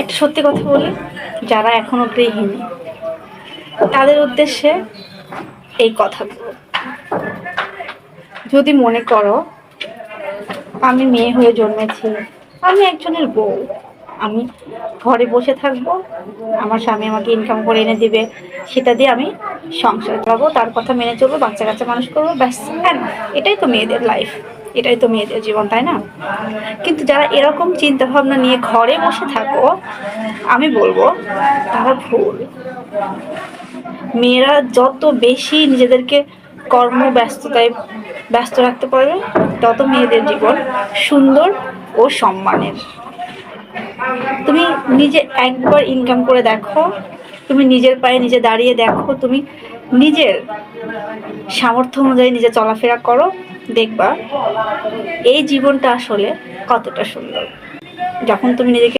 একটা সত্যি কথা বলি, যারা এখনও গৃহিণী তাদের উদ্দেশ্যে এই কথাগুলো। যদি মনে করো, আমি মেয়ে হয়ে জন্মেছি, আমি একজনের বউ, আমি ঘরে বসে থাকব, আমার স্বামী আমাকে ইনকাম করে এনে দিবে, সেটা দিয়ে আমি সংসার চালাবো, তার কথা মেনে চলবো, বাচ্চা কাচ্চা মানুষ করব, ব্যাস এটাই তো মেয়েদের লাইফ এটাই তো মেয়েদের জীবন, তাই না? কিন্তু যারা এরকম চিন্তা ভাবনা নিয়ে ঘরে বসে থাকো, আমি বলব, তারা ভুল। মেয়েরা যত বেশি নিজেদেরকে কর্ম ব্যস্ততায় ব্যস্ত রাখতে পারবে, তত মেয়েদের জীবন সুন্দর ও সম্মানের। তুমি নিজে একবার ইনকাম করে দেখো, তুমি নিজের পায়ে নিজে দাঁড়িয়ে দেখো, তুমি নিজের সামর্থ্য অনুযায়ী নিজে চলাফেরা করো দেখবা এই জীবনটা আসলে কতটা সুন্দর। যখন তুমি নিজেকে